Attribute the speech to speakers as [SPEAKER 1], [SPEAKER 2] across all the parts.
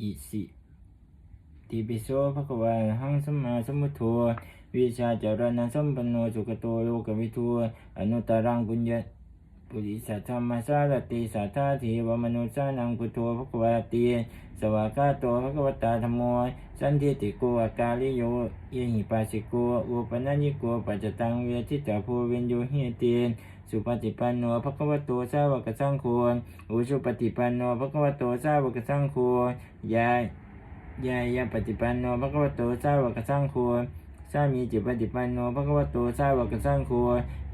[SPEAKER 1] อิสิติปิโสภะควาหังสมมาสมุทโธวิชาจารณะสัมปันโนสุขโตโลกวิทูอนุตารังปุญญา ปุริสัทธรรมสารติสัทธาทีวมนุสานังพุทโธภควะติสวากาโตภคะวตาธรมโมสันทิติโกอากาลิโยเยหิปัสสิโกอุปนัญญิโกปัจจตังเวทิตาภูเวนโยหิเตสุปฏิปันโนภะควโตสาวกสังโฆอุชุปฏิปันโนภะควโตสาวกสังโฆยายายาปฏิปันโนภะควโตสาวกสังโฆ สามีจิปฏิปันโนภะคะวะโตสาวกสังโฆ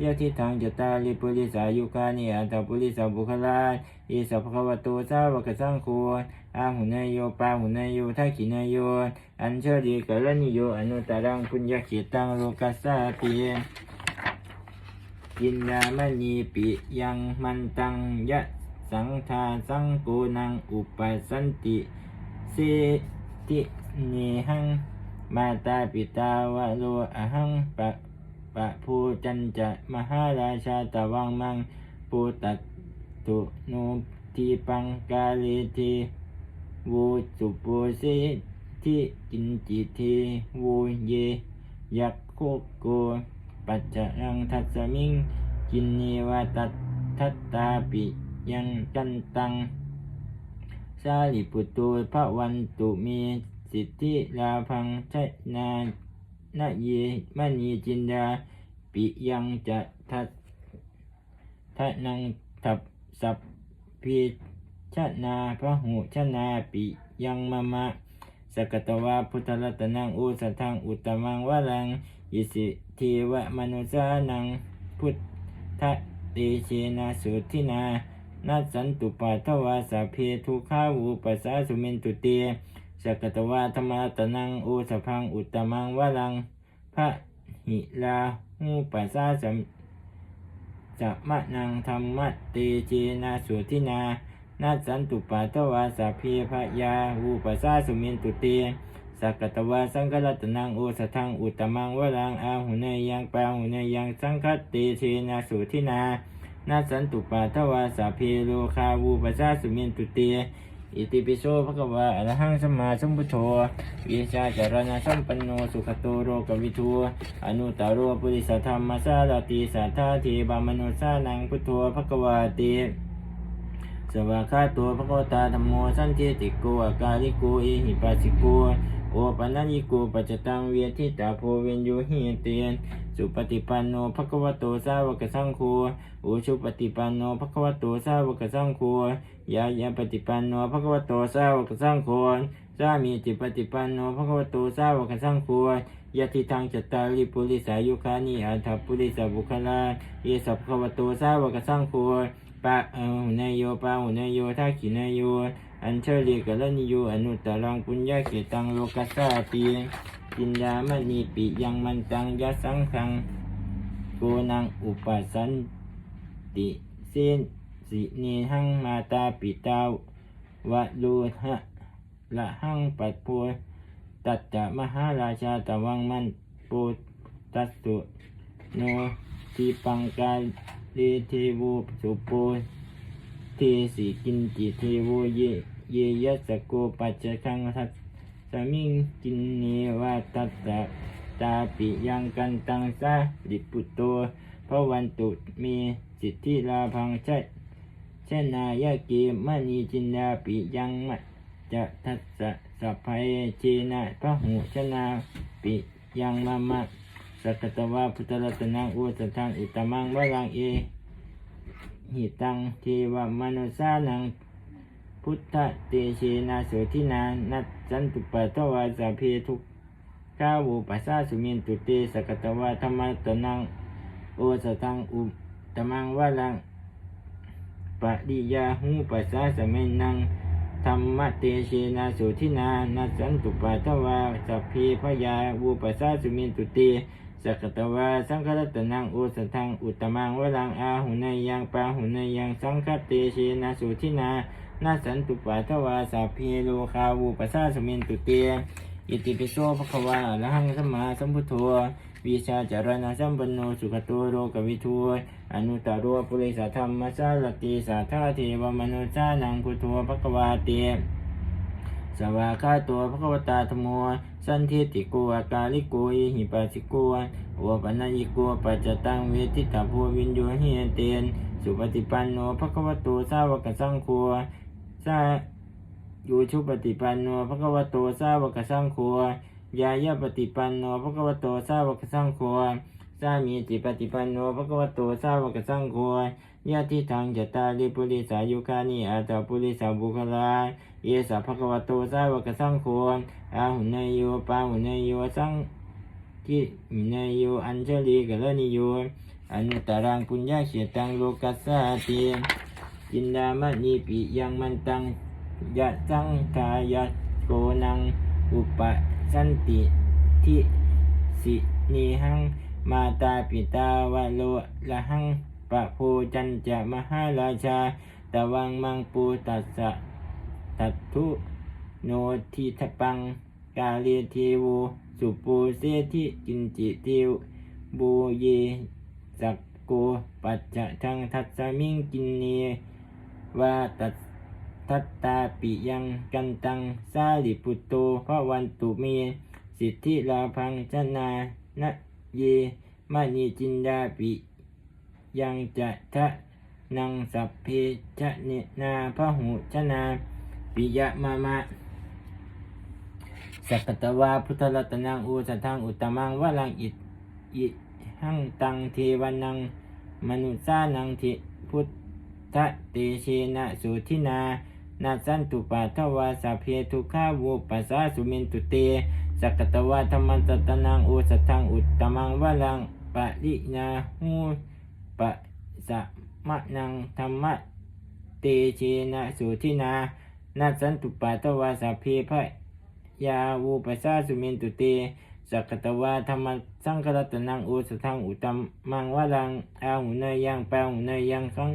[SPEAKER 1] ยะทิทังจตาลิปุริสายุคานิอัตถปุริสาบุคลาอิสัพพะคะวะโตสาวกสังโฆอาหุนายโยปาหุนายโยทักขินายโย อัญเชริกรณิโยอนุตตรังปุญญเขตังโลกัสสาปิกินดามณีปิยังมันตังยะสังทาสังโกนังอุปสันติเสติเนหัง มาตาปิตาวะโลอหังปะปะภูจันจะมหาราชาตะวังมังปูตัตตุนุทีปังกาเลทีวูสุปูสิทิกินจิทีวูเย ยักโคโกปัจจังทัสมิงกินเนวตัตทัตตาปิยังกันตัง สาลิปุตโตพระวันตุมี สิทธิลาพังชนานาเยมณีจินดา ปิยังจะทัตทะนังทับสัพพิชนาพระหูชนาปิยังมะมะสกตวาพุทธรัตนังอุสทังอุตมังวลังอิสิเทวมนุสานังพุทธเตเชนะสุทินานัสสันตุปัทวาสาเพทุขาวูปัสสาสุเมนตุเต สกตวาธรรมรัตนังอุสพังอุตมังวลังพระหิลาหูปัสสาสัมจะมะนังธรรมะเตเจนะสุทินานาสันตุปัทวาสัพเพพยาหูปัสสาสุมินตุเตสักตวาสังกรัตนังโอสทังอุตมังวรังอาหุเนยยังปาหุเนยยังสังคตเตเชนะสุทินานาสันตุปัทวาสัพเพโลคาวูปัสสาสุมินตุเต อิติปิโสภะคะวะอะระหังสัมมาสัมพุทโธวิชาจารณะสัมปันโนสุขโตโรกวิทูอนุตารโรปุริสธรรมสารติสัทธาเทบามนุสานังพุทโธภะคะวะติสวากาตัวพระโกตาธรรมโมสันติติโกอากาลิโกเอหิปัสสิโก โอปัญญิโกปัจจตังเวียทิตาโพเวนโยหิเตียน สุปฏิปันโนภะคะวะโตสาวกสังโฆอุชุปฏิปันโนภะคะวะโตสาวกสังโฆยายาปฏิปันโนภะคะวะโตสาวกสังโฆสามีจิปฏิปันโนภะคะวะโตสาวกสังโฆยะทิทังจตาริปุริสายุคานิอัฏฐปุริสบุคลาเยสัพพะวะโตสาวกสังโฆ ปะเอหุนายโยปะหุนายโยทักขินายโยอัญเชลิกะลนิโยอนุตตรังปุญญาเขตังโลกัสสาติจินดามณีปิยังมันตังยะสังขังโกนังอุปสันติเส้นสิเนหังมาตาปิตาวะโลหะละหังปัดโพตัตตะมหาราชาตะวังมันโปตัสสุโนทีปังกา เลเทโวสุโปเทสิกินจิเทโวเยเยยัสสโกปัจจคังทัสสมิงกินเนวาตัสสะตาปิยังกันตังสะลิปุตโตพระวันตุมีสิทธิลาพังใช่เช่นนายะเกมณีจินดาปิยังมัจจะทัสสะสัพพยเจนะพระหูชนาปิยังมะมะ สักตวาพุทธรัตนังอุสทังอุตมังวรังเอหิตังเทวมนุสานังพุทธเตเชนะโสทินานัจจันตุปัตตวาสาเพทุกข้าวปัสสาสุมินตุเตสักตวาธรรมตนังโอสทังอุตมังวรังปริยาหูปัสสาสเมนังธรรมเตเชนะสุทินานัสสันตุปัทวาสัพพีพยาวูปัสสาสุมินตุเต สักตวาสังฆตนังโอสทังอุตมังวรังอาหุนยยังปาหุนยังสังฆเตเชนะสุทินานัสสันตุปัทวาสัพพีโลคาวูปัสสาสมินตุเตอิติปิโสภควาอะหังสมาสัมพุทโธวิชาจารณะสัมปันโนสุขโตโลกวิทูอนุตตรโรปุริสธรรมสารติสัทธาเทวมนุสานังพุทโธภควาเตสสวากขาตัวพระกวตาธรรมโม สันเทติโกอากาลิโกอิหิปัสสิโกโอปัญญิโกปัจจตังเวทิตาภูวินโยหิเตน สุปฏิปันโนภควโตสาวกสังโฆสาอยู่ชุปฏิปันโนภควโตสาวกสังโฆยายาปฏิปันโนภควโตสาวกสังโฆ สามีจิปฏิปันโนภควโตสาวกสังโฆยะทิทังจตาริปุริสายุคานิอาตาปุริสาบุคลาเยสะภควโตสาวกสังโฆอาหุเนยโยปาหุเนยโยสังกิเนยโยอัญชลีกะละนิโยอนุตตรังปุญญาเขตังโลกัสสาติจินดามณีปิยังมันตังยะจังกายะโกนังอุปสันติทิสินีหัง มาตาปิตาวะโลละหังปะโพจันจะมหาราชาตะวังมังปูตัสสะตัตถุโนทิทปังกาเลเทโวสุปูเสทิกินจิเทวบูเยสักโกปัจจะทังทัสมิงกินเนวาตัสทัตตาปิยังกันตังสาลิปุตโตพระวันตุเม สิทธิลาพังชนานะ เยมณีจินดาปิ ยังจะทะนังสัพเพชะเนนาพระหูชนาปิยะมามะสักตวาพุทธรัตนังอุสัทธังอุตมังวะลังอิอิหังตังเทวนังมนุษานังทิพุทธเตเชนะสุทินานาสันตุปาทวาสัพเพทุกขาวุปัสสาสุมินตุเต สักตวาธรรมันตตนังอุสัทธังอุตตมังวะลังปะรินาหูปะสะมะนังธรรมะเตเชนะสุทินานาสันตุปาทวาสัพเพพะยาวูปัสสาสุมินตุเตสักตวาธรรมสังครัตนังอุสทังอุตัมมังวะลังอาหุเนยยังแปลหุเนยยังสัง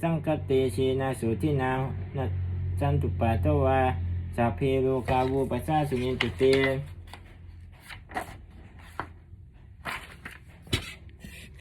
[SPEAKER 1] สังคเตชีนาสุทินานัสันตุปาตวาสัพเพโลกาวูปัสสาสุมินตุเต